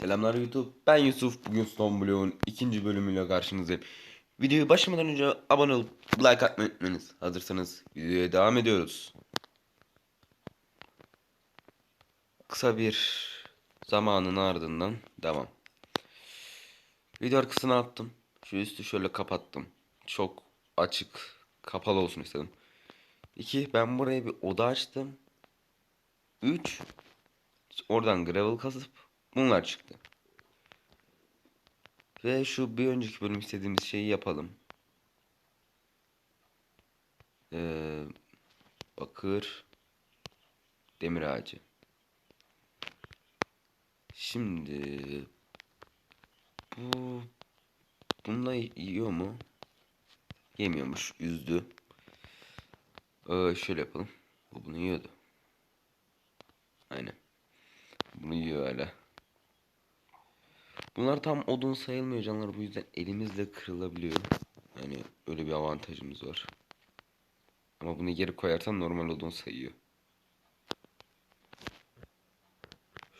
Selamlar YouTube. Ben Yusuf. Bugün Stone Blue'un ikinci bölümüyle karşınızdayım. Videoyu başlamadan önce abone olup like atmayı unutmayınız. Hazırsanız videoya devam ediyoruz. Kısa bir zamanın ardından devam. Video arkasına attım. Şu üstü şöyle kapattım. Çok açık, kapalı olsun istedim. 2. Ben buraya bir oda açtım. 3. Oradan gravel kazıp bunlar çıktı. Ve şu bir önceki bölüm istediğimiz şeyi yapalım. Ee, bakır, demir ağacı. Şimdi bu bununla yiyor mu? Yemiyormuş, üzdü. Ee, şöyle yapalım. Bu bunu yiyordu. Aynen. Bunu yiyor hala. Bunlar tam odun sayılmıyor canlar. Bu yüzden elimizle kırılabiliyor. Yani öyle bir avantajımız var. Ama bunu geri koyarsan normal odun sayıyor.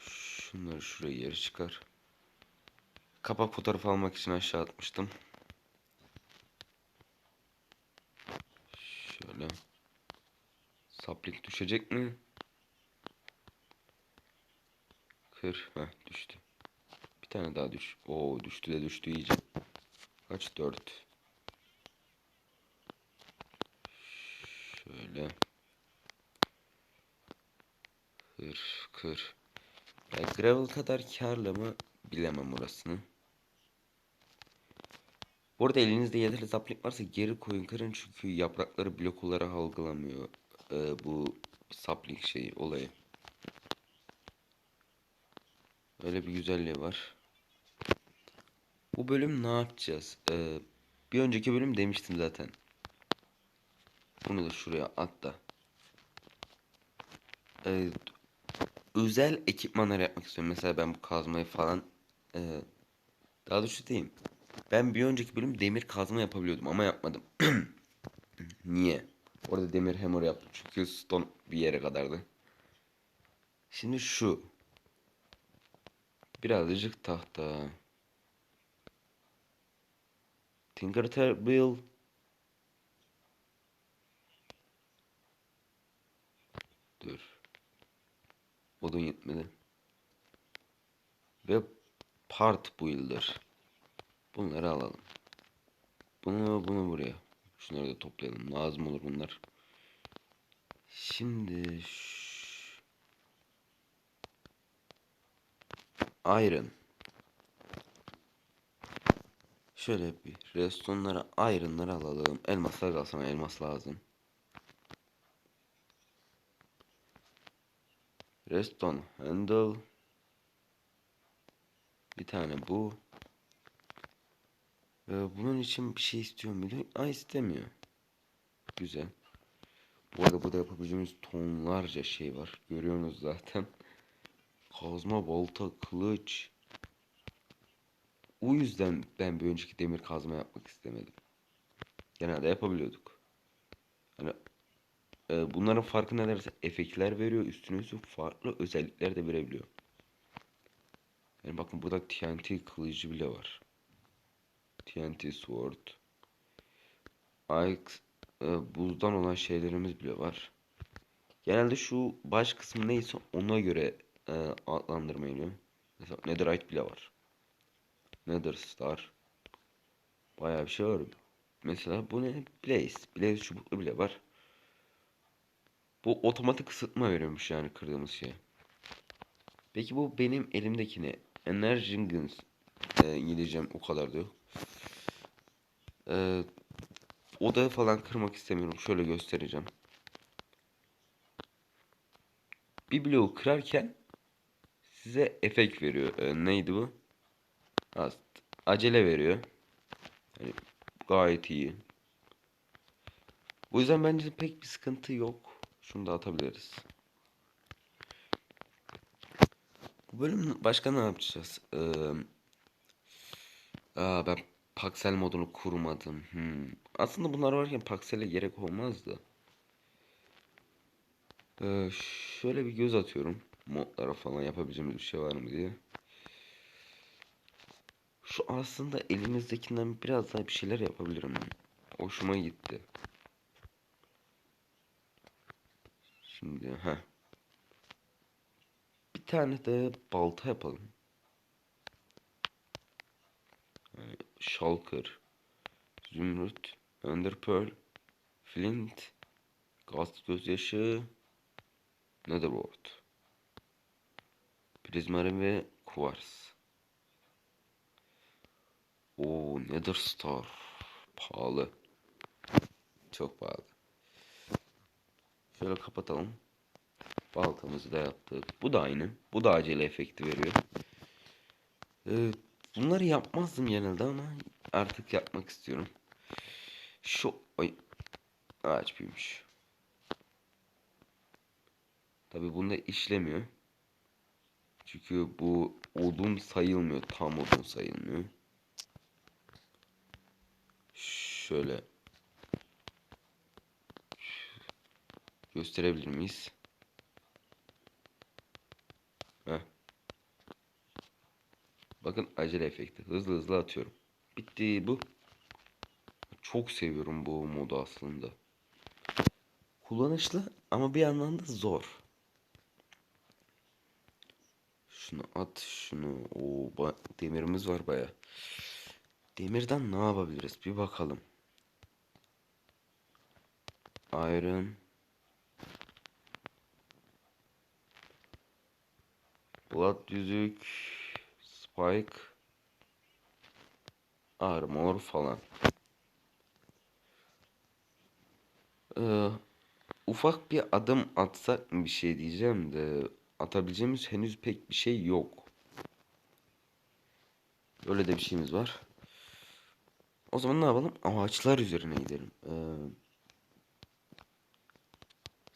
Şunları şuraya geri çıkar. Kapak fotoğrafı almak için aşağı atmıştım. Şöyle. Saplik düşecek mi? Kır. Heh düştü. Tane daha düş. Oo düştü de düştü iyice. Kaç? Dört. Şöyle. Kır kır. Ya gravel kadar karlı mı bilemem orasını. Bu arada elinizde yeterli saplik varsa geri koyun kırın çünkü yaprakları blok olarak algılamıyor. Ee, bu saplik şeyi olayı. Öyle bir güzelliği var. Bu bölüm ne yapacağız? Ee, bir önceki bölüm demiştim zaten. Bunu da şuraya at da. Ee, özel ekipmanlar yapmak istiyorum. Mesela ben bu kazmayı falan e, daha doğrusu diyeyim. Ben bir önceki bölüm demir kazma yapabiliyordum ama yapmadım. Niye? Orada demir hammer yaptım çünkü stone bir yere kadardı. Şimdi şu. Birazcık tahta. Tinkertable. Dur. Odun yetmedi. Ve part builder. Bunları alalım. Bunu bunu buraya. Şunları da toplayalım. Lazım olur bunlar. Şimdi Iron. Şöyle bir restonlara iron'ları alalım. Elmaslar kalsın elmas lazım. Reston handle. Bir tane bu. Ee, bunun için bir şey istiyor muydu? Aa istemiyor. Güzel. Bu arada burada yapabileceğimiz tonlarca şey var. Görüyorsunuz zaten. Kazma, balta, kılıç. O yüzden ben bir önceki demir kazma yapmak istemedim. Genelde yapabiliyorduk. Hani e, bunların farkı ne derse efektler veriyor. Üstüne üstlük farklı özellikler de verebiliyor. Yani bakın burada TNT kılıcı bile var. TNT sword. Ice, e, buzdan olan şeylerimiz bile var. Genelde şu baş kısmı neyse ona göre e, adlandırma iniyor. Mesela Netherite bile var. Nether Star. Bayağı bir şey var. Mesela bu ne? Blaze. Blaze çubuklu bile var. Bu otomatik ısıtma veriyormuş yani kırdığımız şey. Peki bu benim elimdeki ne? Enerjingins. Ee, İngilizcem o kadar diyor. Ee, odağı falan kırmak istemiyorum. Şöyle göstereceğim. Bir bloğu kırarken size efekt veriyor. Ee, neydi bu? Acele veriyor. Yani gayet iyi. Bu yüzden bence pek bir sıkıntı yok. Şunu da atabiliriz. Bu bölüm başka ne yapacağız? Ee, aa, ben Paxel modunu kurmadım. Hmm. Aslında bunlar varken Paxel'e gerek olmazdı. Ee, şöyle bir göz atıyorum. Modlara falan yapabileceğimiz bir şey var mı diye. Şu aslında elimizdekinden biraz daha bir şeyler yapabilirim. Hoşuma gitti. Şimdi ha. Bir tane de balta yapalım. Shulker, Zümrüt, Ender Pearl, Flint, Gaz gözyaşı, Netherwort, Prizmarin ve Quartz. O Nether Star. Pahalı. Çok pahalı. Şöyle kapatalım. Baltamızı da yaptık. Bu da aynı. Bu da acele efekti veriyor. Ee, bunları yapmazdım genelde ama artık yapmak istiyorum. Şu ay ağaç büyümüş. Tabi bunda işlemiyor. Çünkü bu odun sayılmıyor. Tam odun sayılmıyor. Şöyle gösterebilir miyiz? Heh. Bakın acele efekti. Hızlı hızlı atıyorum. Bitti bu. Çok seviyorum bu modu aslında. Kullanışlı ama bir yandan da zor. Şunu at şunu. O demirimiz var baya. Demirden ne yapabiliriz? Bir bakalım. Iron. Blood yüzük. Spike. Armor falan. Ee, ufak bir adım atsak mı bir şey diyeceğim de atabileceğimiz henüz pek bir şey yok. Öyle de bir şeyimiz var. O zaman ne yapalım? Ağaçlar üzerine gidelim. Ee,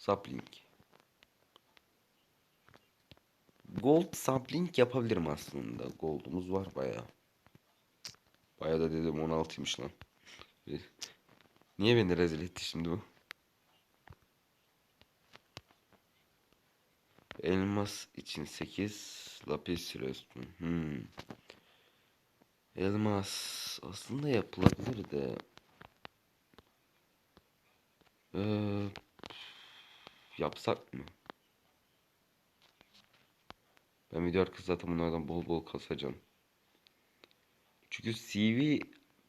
sapling. Gold sapling yapabilirim aslında. Gold'umuz var baya. Baya da dedim 16'ymış lan. Niye beni rezil etti şimdi bu? Elmas için 8 lapis resmi. Hmm. Elmas aslında yapılabilir de. Ee, yapsak mı? Ben video arkası zaten bunlardan bol bol kasacağım. Çünkü CV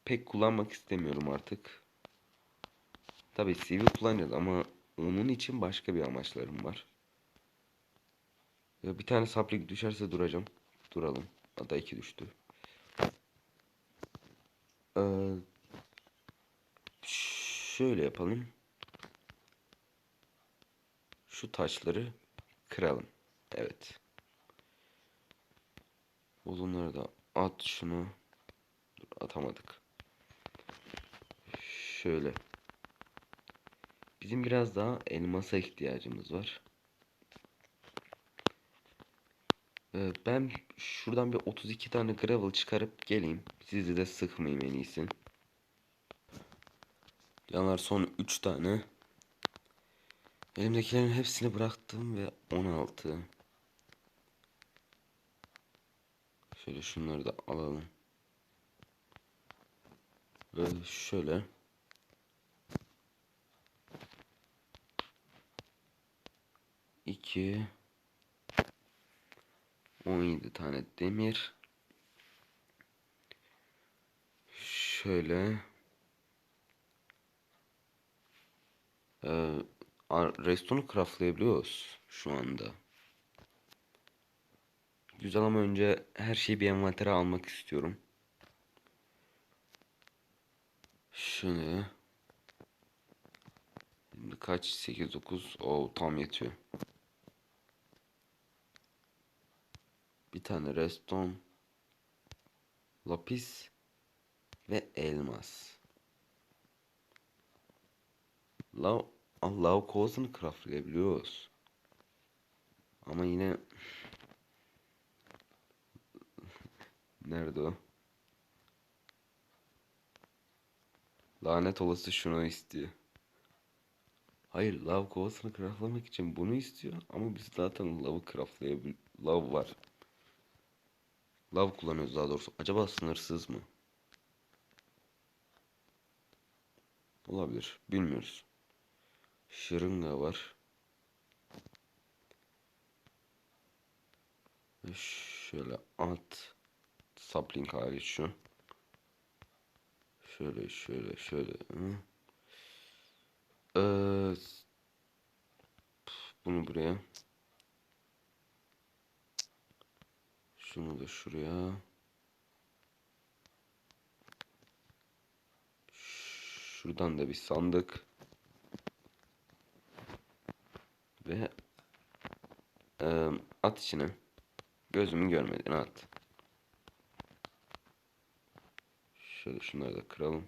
pek kullanmak istemiyorum artık. Tabi CV kullanacağız ama onun için başka bir amaçlarım var. Bir tane saplik düşerse duracağım. Duralım. Hatta iki düştü. Ee, şöyle yapalım. Şu taşları kıralım. Evet. Odunları da at şunu. Dur, atamadık. Şöyle. Bizim biraz daha elmasa ihtiyacımız var. Ee, ben şuradan bir 32 tane gravel çıkarıp geleyim. Sizi de sıkmayayım en iyisi. Yanlar son 3 tane. Elimdekilerin hepsini bıraktım ve 16. Şöyle şunları da alalım. Ve şöyle. İki. 17 tane demir. Şöyle. Ee, Reston'u craftlayabiliyoruz şu anda. Güzel ama önce her şeyi bir envantere almak istiyorum. Şunu. Şimdi kaç? 8 9. O tam yetiyor. Bir tane reston. Lapis ve elmas. Lav Allah kovasını craftlayabiliyoruz. Ama yine Nerede o? Lanet olası şunu istiyor. Hayır lav kovasını craftlamak için bunu istiyor ama biz zaten lavı craftlayabil... Lav var. Lav kullanıyoruz daha doğrusu. Acaba sınırsız mı? Olabilir. Bilmiyoruz. Şırınga var. Şöyle at. Sapling hariç şu. Şöyle şöyle şöyle. Ee, bunu buraya. Şunu da şuraya. Şuradan da bir sandık. Ve eee, at içine. Gözümün görmediğini at. Şöyle şunları da kıralım.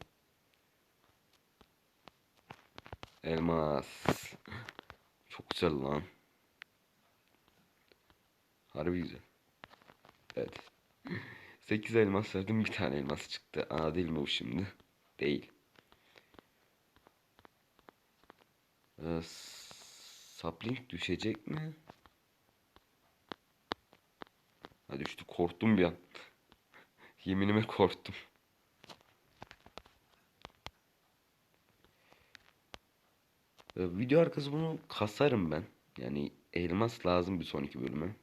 Elmas. Çok güzel lan. Harbi güzel. Evet. 8 elmas verdim bir tane elmas çıktı. Aa değil mi bu şimdi? Değil. Ee, sapling düşecek mi? Ha düştü korktum bir an. Yeminime korktum. Ee, video arkası bunu kasarım ben. Yani elmas lazım bir sonraki bölüme.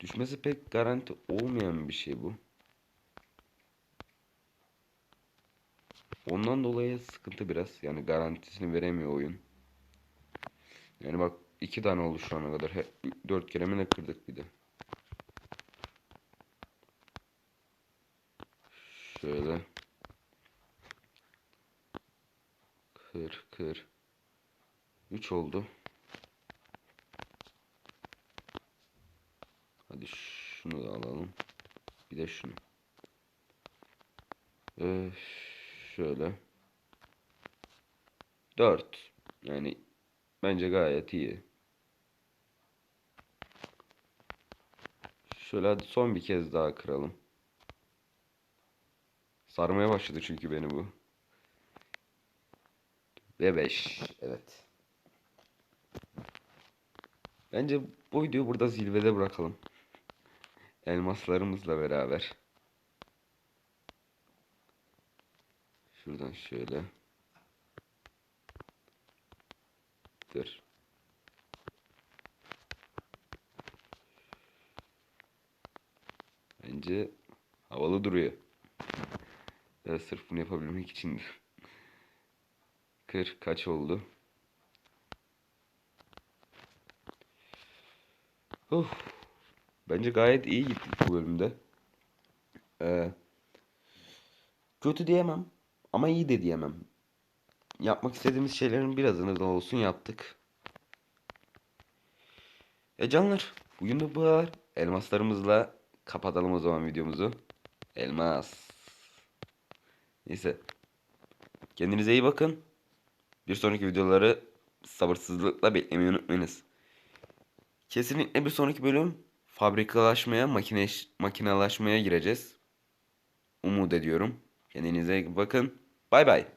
Düşmesi pek garanti olmayan bir şey bu. Ondan dolayı sıkıntı biraz. Yani garantisini veremiyor oyun. Yani bak iki tane oldu şu ana kadar. He, dört kere mi ne kırdık bir de. Şöyle. Kır kır. Üç oldu. Hadi şunu da alalım. Bir de şunu. Ee, şöyle. 4. Yani bence gayet iyi. Şöyle hadi son bir kez daha kıralım. Sarmaya başladı çünkü beni bu. Ve 5. Evet. Bence bu videoyu burada zirvede bırakalım. Elmaslarımızla beraber. Şuradan şöyle. Dur. Bence havalı duruyor. Ya sırf bunu yapabilmek için. Kır kaç oldu? Of. Bence gayet iyi gittik bu bölümde. Ee, kötü diyemem ama iyi de diyemem. Yapmak istediğimiz şeylerin birazını da olsun yaptık. E canlar, bugün de bu kadar. Elmaslarımızla kapatalım o zaman videomuzu. Elmas. Neyse. Kendinize iyi bakın. Bir sonraki videoları sabırsızlıkla beklemeyi unutmayınız. Kesinlikle bir sonraki bölüm fabrikalaşmaya, makine, makinalaşmaya gireceğiz. Umut ediyorum. Kendinize bakın. Bye bye.